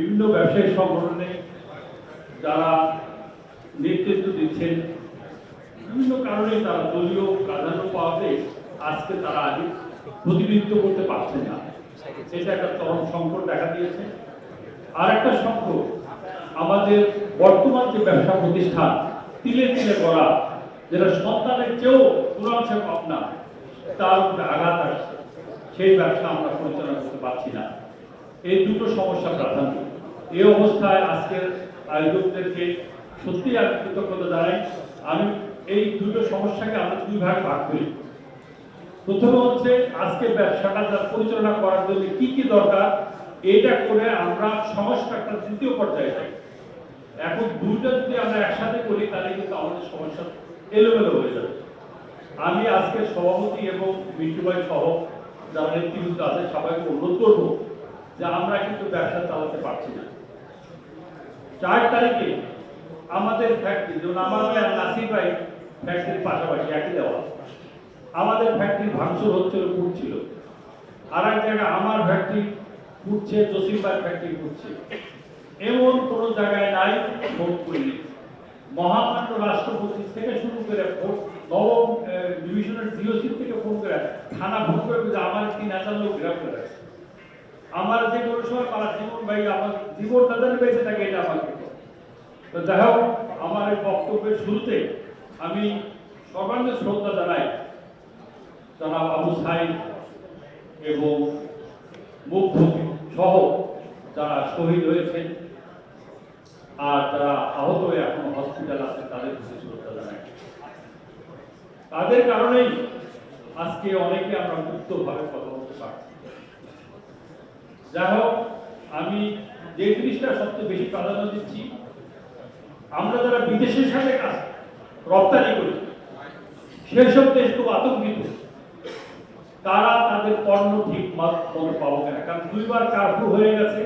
বিভিন্ন ব্যবসায়ী সংগঠনে যারা নেতৃত্ব দিচ্ছেন, বিভিন্ন কারণে তারা দলীয় প্রাধান্য পাওয়াতে আজকে তারা আজ প্রতিনিধিত্ব করতে পারছে না। এটা একটা চরম সংকট দেখা দিয়েছে। আর একটা সংকট, আমাদের বর্তমান যে ব্যবসা প্রতিষ্ঠান, তিলে তিলে করা, যেটা সন্তানের চেয়েও পুরাংশে কম না, তার উপরে আঘাত আসছে। সেই ব্যবসা আমরা পরিচালনা করতে পারছি না। এই দুটো সমস্যা প্রাধান্য। এই অবস্থায় আজকের আয়োজকদেরকে সত্যি আমি কৃতজ্ঞতা জানাই। আমি এই দুটো সমস্যাকে আমরা দুই ভাগে ভাগ করি। প্রথমে হচ্ছে আজকে ব্যবসাটা যা পরিচালনা করার জন্য কি কি দরকার, এটা করে আমরা সংস্কারটা তৃতীয় পর্যায়ে যাই। এখন দুইটা যদি আমরা একসাথে করি, তাহলে কিন্তু আমাদের সমস্যা এলোমেলো হয়ে যাবে। আমি আজকে সভাপতি এবং মিন্টু ভাই সহ যারা নেতৃবৃন্দ আছে, সবাইকে অনুরোধ করব যে আমরা কিন্তু ব্যবসা চালাতে পারছি না। চার তারিখে আমাদের ফ্যাক্টরি যেমন আমার ভাই নাসির ভাই ফ্যাক্টরির পাশাপাশি একই দেওয়া। আমাদের ফ্যাক্টরি ভাঙচুর হচ্ছিল ফুটছিল। আর এক জায়গায় আমার ফ্যাক্টরি ফুটছে, জসিম ভাই ফ্যাক্টরি ফুটছে। এমন কোনো জায়গায় নাই, ভোট করিনি। মহামান্য রাষ্ট্রপতি থেকে শুরু করে ভোট, নবম ডিভিশনের ডিওসি থেকে ফোন করে থানা ফোন করে আমার তিন হাজার লোক গ্রেফতার করে আমার যে কোনো সময় তারা জীবন ভাই, আমার জীবন তাদের বেঁচে থাকে, এটা আমাকে তো যাই হোক, আমার এই বক্তব্যের শুরুতে আমি সর্বাঙ্গে শ্রদ্ধা জানাই জনাব আবু সাইদ এবং মুগ্ধ সহ যারা শহীদ হয়েছেন আর যারা আহত হয়ে এখন হসপিটাল আছে, তাদের প্রতি শ্রদ্ধা জানাই। তাদের কারণেই আজকে অনেকে আমরা মুক্তভাবে কথা বলতে পারছি। যাই হোক, আমি যে জিনিসটা সবচেয়ে বেশি প্রাধান্য দিচ্ছি আমরা যারা বিদেশের সাথে কাজ রপ্তানি করি সেসব দেশ খুব আতঙ্কিত। তারা তাদের পণ্য ঠিক মতো পাবো কিনা কারণ দুইবার কার্ফু হয়ে গেছে,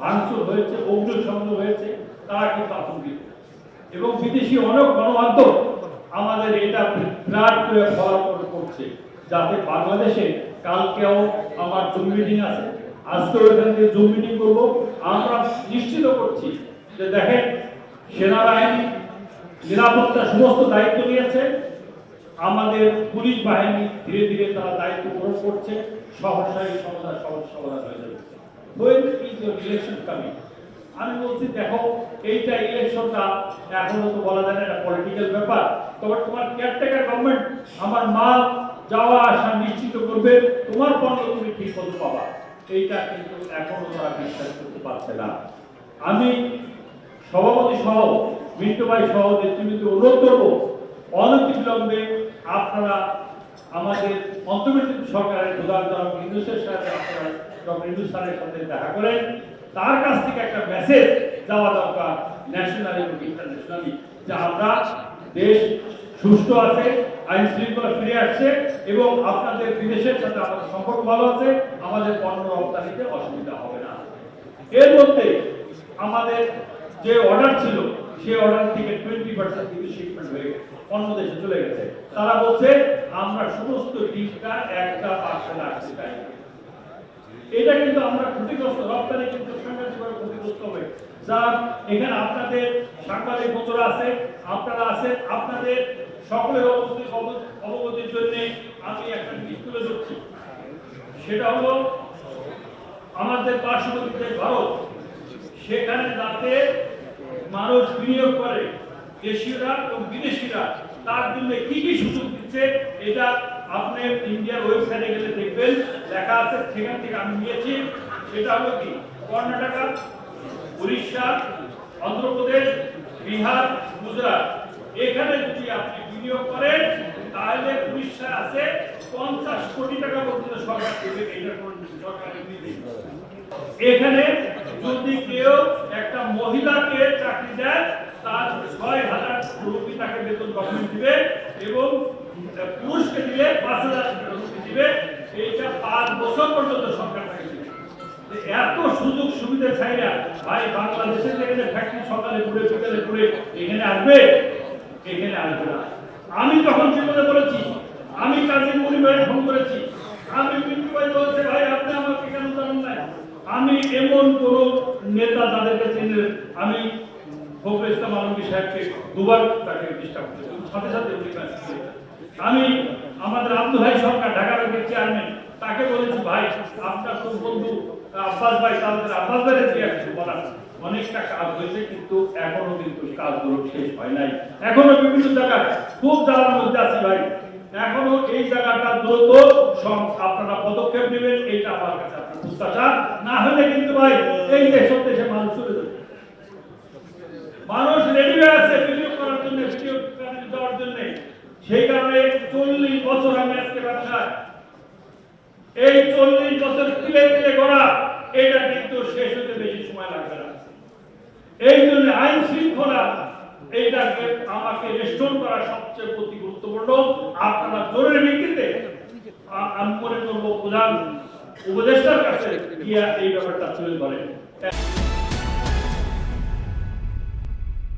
ভাঙচুর হয়েছে অগ্নিসংযোগ হয়েছে, তারা কিন্তু আতঙ্কিত। এবং বিদেশি অনেক গণমাধ্যম আমাদের এটা ফ্ল্যাট করে ফলো করছে, যাতে বাংলাদেশে কালকেও আমার জুম মিটিং আছে, আজকেও এখান থেকে জুম মিটিং করব। আমরা নিশ্চিত করছি যে দেখেন সেনাবাহিনী নিরাপত্তা সমস্ত দায়িত্ব নিয়েছে। আমাদের পুলিশ বাহিনী ধীরে ধীরে তারা দায়িত্ব গ্রহণ করছে। সহসা সমস্যার সমস্যা সমাধান হয়ে যাবে। your election আমি বলছি, দেখো, এইটা ইলেকশনটা এখনও তো বলা যায় না, এটা পলিটিক্যাল ব্যাপার। তবে তোমার কেয়ারটেকার গভর্নমেন্ট আমার মাল যাওয়া আসা নিশ্চিত করবে। তোমার পণ্য তুমি ঠিক মতো পাবা। এইটা কিন্তু এখনও তারা বিশ্বাস করতে পারছে না। আমি সভাপতি সহ ভাই সহ নেতৃবৃন্দ অনুরোধ করব, অনতিবিলম্বে আপনারা আমাদের অন্তর্বর্তী সরকারের প্রধান জনক ইন্দুসের সাথে আপনারা ডক্টর ইন্দুস স্যারের সাথে দেখা করেন। তার কাছ থেকে একটা মেসেজ যাওয়া দরকার ন্যাশনাল এবং ইন্টারন্যাশনালি যে আমরা দেশ সুস্থ আছে, আইন শৃঙ্খলা ফিরে আসছে এবং আপনাদের বিদেশের সাথে আমাদের সম্পর্ক ভালো আছে, আমাদের পণ্য রপ্তানিতে অসুবিধা হবে না। এর মধ্যে আমাদের যে অর্ডার ছিল, সেই অর্ডার থেকে টোয়েন্টি পার্সেন্ট কিন্তু শিপমেন্ট হয়ে গেছে। অন্য দেশে চলে গেছে। তারা বলছে, আমরা সমস্ত ডিমটা একটা পার্সেন্ট আসতে চাই। এটা কিন্তু আমরা ক্ষতিগ্রস্ত, রপ্তানি কিন্তু সাংঘাতিকভাবে ক্ষতিগ্রস্ত হবে। যা এখানে আপনাদের সাংবাদিক বন্ধুরা আছে, আপনারা আছেন, আপনাদের সকলের অবস্থিত অবগতির জন্য আমি একটা জিনিস তুলে ধরছি। সেটা হলো, আমাদের পার্শ্ববর্তী ভারত, সেখানে যাতে মানুষ বিনিয়োগ করে। দেশীয়রা এবং বিদেশিরা তার জন্য কি কি সুযোগ দিচ্ছে, এটা আপনি ইন্ডিয়ার ওয়েবসাইটে গেলে দেখবেন। লেখা আছে, সেখান থেকে আমি নিয়েছি। সেটা হলো কি? কর্ণাটকা, উড়িষ্যা, অন্ধ্রপ্রদেশ, বিহার, গুজরাট। এখানে যদি আপনি বিনিয়োগ করেন, তাহলে উড়িষ্যা আছে পঞ্চাশ কোটি টাকা পর্যন্ত সরকার দেবে এটা সরকার এখানে যদি কেউ একটা চাকরি দেয় তার ছয় হাজার রুপি তাকে বেতন গভর্নমেন্ট দিবে এবং পুরুষকে দিলে পাঁচ হাজার রুপি দিবে। এইটা পাঁচ বছর পর্যন্ত সরকার এত সুযোগ সুবিধা চাই না ভাই বাংলাদেশের যেখানে ফ্যাক্টরি সকালে ঘুরে, বিকালে ঘুরে এখানে আসবে? এখানে আসবে না। আমি যখন জীবনে বলেছি, আমি কাজী পরিবারে ফোন করেছি, আমি মিন্টু ভাই বলছে, ভাই, আপনি আমাকে কেন জানান আমি আমি এমন কোন নেতা যাদেরকে চিনি আমি ফখরুল ইসলাম আলমগীর সাহেবকে দুবার তাকে ডিস্টার্ব করেছি। সাথে সাথে উনি আমি আমাদের আব্দুল ভাই সরকার, ঢাকা চেয়ারম্যান তাকে বলেছি, ভাই, আপনার তো বন্ধু, আব্বাস ভাই, তাদের আব্বাস ভাইয়ের দিয়ে কিছু বলার অনেকটা কাজ হয়েছে, কিন্তু এখনও কিন্তু কাজগুলো শেষ হয় নাই। এখনও বিভিন্ন জায়গায় খুব জ্বালার মধ্যে আছে ভাই। এখনও এই জায়গাটা দ্রুত আপনারা পদক্ষেপ নেবেন, এইটা আমার কাছে আপনার প্রত্যাশা। না হলে কিন্তু ভাই, এই দেশের দেশে মানুষ চলে যাবে মানুষ রেডি হয়ে আছে বিনিয়োগ করার জন্য বিনিয়োগ দেওয়ার জন্য সেই কারণে চল্লিশ বছর আমি আজকে ব্যবসায় এই চল্লিশ বছর তিলে তিলে গড়া, এটা কিন্তু শেষ হতে বেশি সময় লাগবে না। এই জন্য আইন শৃঙ্খলা, এইটাকে আমাকে রেস্টোর করা সবচেয়ে অতি গুরুত্বপূর্ণ। আপনারা জরুরি ভিত্তিতে আমি মনে করব প্রধান উপদেষ্টার কাছে গিয়া এই ব্যাপারটা তুলে ধরেন।